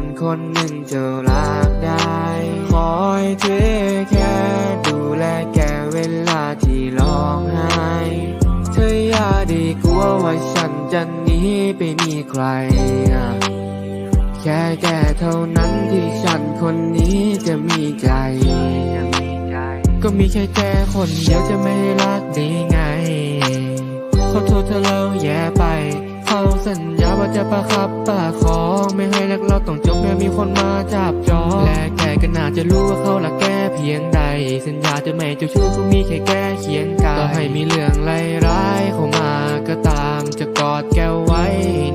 คนคนหนึ่งจะรักได้ คอยเทแค่ดูแลแกเวลาที่ร้องไห้ เธออย่าได้กลัวว่าฉันจะหนีไปมีใคร แค่แกเท่านั้นที่ฉันคนนี้จะมีใจ ก็มีแค่แกคนเดียวจะไม่รักได้ไง ขอโทษเธอแล้วแย่ไป เขาสัญญาว่า จะประคับประคองไม่ให้รักเราต้องจบแม้มีคนมาจับจองและแกก็น่าจะรู้ว่าเขารักแกเพียงใด สัญญาจะไม่เจ้าชู้ก็มีแค่แกเขียนกายต่อให้มีเรื่องไร้ายเข้ามาก็ตามจะกอดแกไว้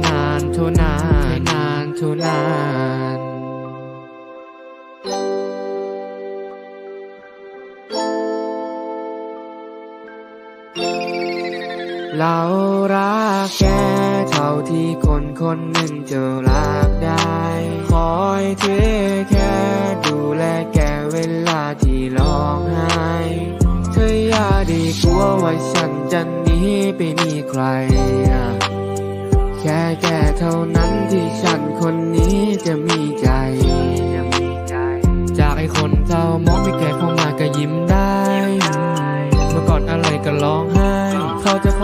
นานเท่านานนานเท่านาน เรารักแกเท่าที่คนคนหนึ่งจะรักได้ คอยเทแค่ดูแลแกเวลาที่ร้องไห้เธออย่าได้กลัวว่าฉันจะหนีไปมีใคร แค่แกเท่านั้นที่ฉันคนนี้จะมีใจ จากไอ้คนเศร้ามองไม่แก่เข้ามาก็ยิ้มได้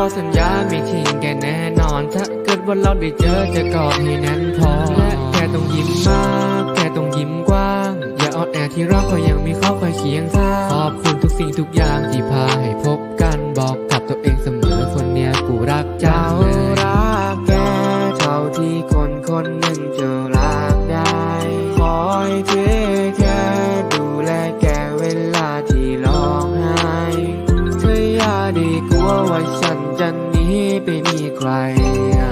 อสัญญาไม่ทิ้งแกแน่นอน ถ้าเกิดว่าเราได้เจอจะกอดให้แน่นพอและแกต้องยิ้มมาก แกต้องยิ้มกว้าง อย่าอ่อนแอที่รักเพราะยังมีเขาคอยเคียงข้างขอบคุณทุกสิ่งทุกอย่างที่พาน ว่าฉันจะหนีไปมีใครอ่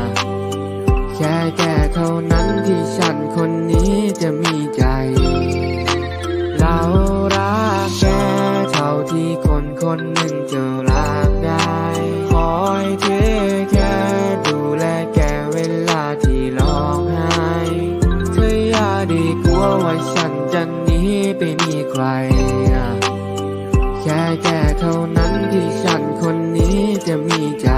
แค่แกเท่านั้นที่ฉันคนนี้จะมีใจ เรารักแกเท่าที่คนคนหนึ่งจะรักได้คอยเทแค่ดูแลแกเวลาที่ร้องไห้เธออย่าได้กลัวว่าฉันจะหนีไปมีใคร แค่แค่เท่านั้นที่ฉันคนนี้จะมีใจ